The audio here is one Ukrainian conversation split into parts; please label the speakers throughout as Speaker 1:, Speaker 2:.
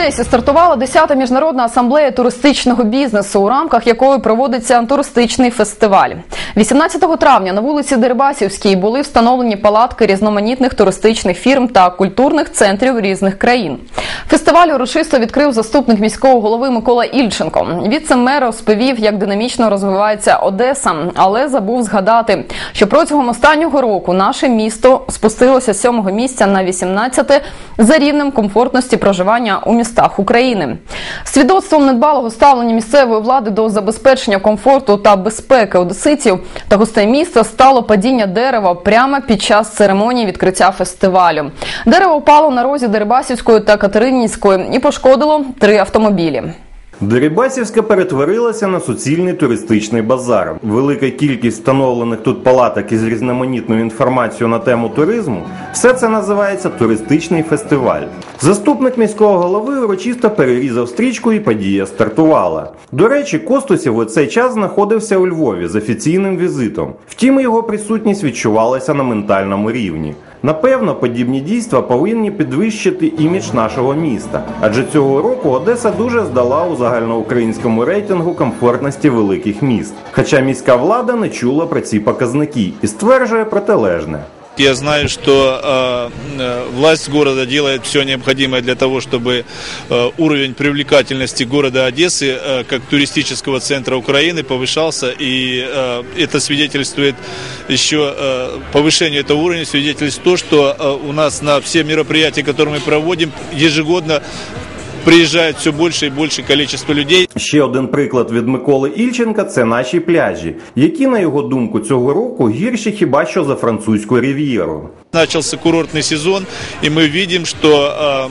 Speaker 1: Одесі стартувала 10-та міжнародна асамблея туристичного бізнесу, у рамках якої проводиться туристичний фестиваль. 18 травня на вулиці Дерибасівській були встановлені палатки різноманітних туристичних фірм та культурних центрів різних країн. Фестиваль урочисто відкрив заступник міського голови Микола Ільченко. Віце-мер розповів, як динамічно розвивається Одеса, але забув згадати, що протягом останнього року наше місто спустилося сьомого місця на 18 за рівнем комфортності проживання у містах України. Свідоцтвом недбалого ставлення місцевої влади до забезпечення комфорту та безпеки одеситів та гостей міста стало падіння дерева прямо під час церемонії відкриття фестивалю. Дерево впало на розі Дерибасівської та Катеринінської і пошкодило три автомобілі.
Speaker 2: Дерибасівська перетворилася на суцільний туристичний базар. Велика кількість встановлених тут палаток із різноманітною інформацією на тему туризму. Все це називається туристичний фестиваль. Заступник міського голови урочисто перерізав стрічку і подія стартувала. До речі, Костусів у цей час знаходився у Львові з офіційним візитом. Втім, його присутність відчувалася на ментальному рівні. Напевно, подібні дійства повинні підвищити імідж нашого міста, адже цього року Одеса дуже здала у загальноукраїнському рейтингу комфортності великих міст. Хоча міська влада не чула про ці показники і стверджує протилежне.
Speaker 3: Я знаю, что э, э, власть города делает все необходимое для того, чтобы э, уровень привлекательности города Одессы э, как туристического центра Украины повышался, и э, это свидетельствует еще э, повышение этого уровня, свидетельствует то, что э, у нас на все мероприятия, которые мы проводим, ежегодно приезжает все больше и больше количество людей.
Speaker 2: Ще один приклад від Миколи Ільченка це наші пляжі, які, на його думку, цього року гірші хіба що за французьку рів'єру.
Speaker 3: Начался курортный сезон, и мы видим, что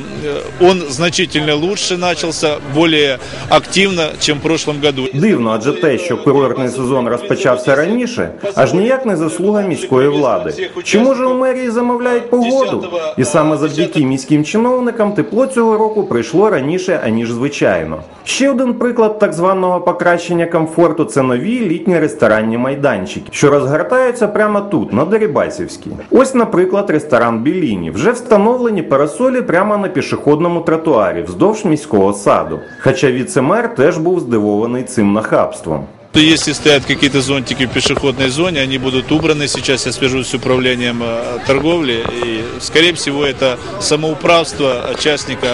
Speaker 3: э, он значительно лучше начался, более активно, чем в прошлом году.
Speaker 2: Дивно, адже те, що курортний сезон розпочався раніше, аж ніяк не заслуга міської влади. Чому ж у мерії замовляють погоду? І саме завдяки міським чиновникам тепло цього року прийшло раніше аніж звичайно. Ще один приклад так званого покращення комфорту це нові літні ресторанні майданчики, що розгортаються прямо тут, на Дерибасівській. Ось, наприклад, ресторан Біліні. Вже встановлені парасолі прямо на пішохідному тротуарі вздовж міського саду. Хоча віце-мер теж був здивований цим нахабством.
Speaker 3: То Если стоят какие-то зонтики в пешеходной зоне, они будут убраны. Сейчас я свяжусь с управлением э, торговли. И, скорее всего, это самоуправство участника.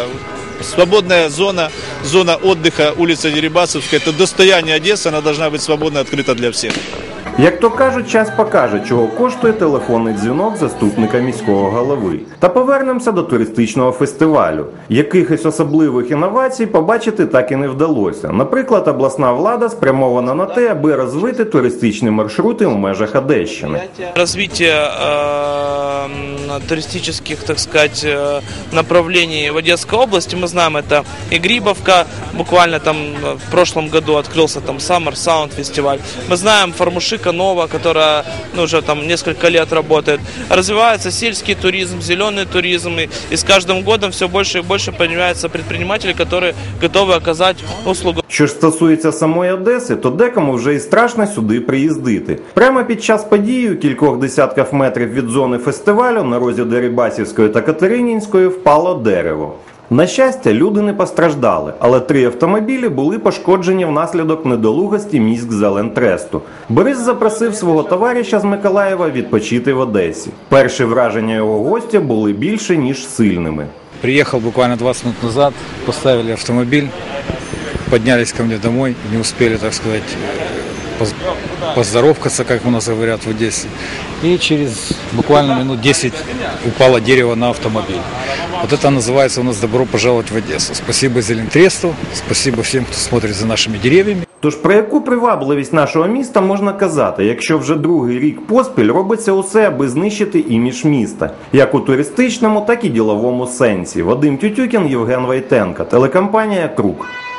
Speaker 3: Свободная зона, зона отдыха, улица Дерибасовская, это достояние Одессы, она должна быть свободно открыта для всех.
Speaker 2: Як то кажуть, час покаже, чого коштує телефонний дзвінок заступника міського голови. Та повернемося до туристичного фестивалю. Якихось особливих інновацій побачити так і не вдалося. Наприклад, обласна влада спрямована на те, аби розвити туристичні маршрути у межах Одещини.
Speaker 4: развитие э, м, туристических, так сказать, э, направлений в Одесской области. Мы знаем, это и Грибовка, буквально там э, в прошлом году открылся там Summer Sound фестиваль. Мы знаем Формушика Нова, которая ну, уже там несколько лет работает. Развивается сельский туризм, зеленый туризм, и, и с каждым годом все больше и больше появляются предприниматели, которые готовы оказать услугу
Speaker 2: Що ж стосується самої Одеси, то декому вже і страшно сюди приїздити. Прямо під час події у кількох десятках метрів від зони фестивалю на розі Дерибасівської та Катеринінської впало дерево. На щастя, люди не постраждали, але три автомобілі були пошкоджені внаслідок недолугості міськ Зелентресту. Борис запросив свого товариша з Миколаєва відпочити в Одесі. Перші враження його гостя були більше ніж сильними.
Speaker 5: Приехал буквально 20 минут назад, поставили автомобиль, поднялись ко мне домой, не успели, так сказать, поз- поздоровкаться, как у нас говорят в Одессе. И через буквально минут 10 упало дерево на автомобиль. Вот это называется у нас «Добро пожаловать в Одессу». Спасибо Зелентресту, спасибо всем, кто смотрит за нашими деревьями.
Speaker 2: Тож про яку привабливість нашого міста можна казати, якщо вже другий рік поспіль робиться усе, аби знищити імідж міста, як у туристичному, так і діловому сенсі. Вадим Тютюкін, Євген Вайтенко, телекомпанія Круг.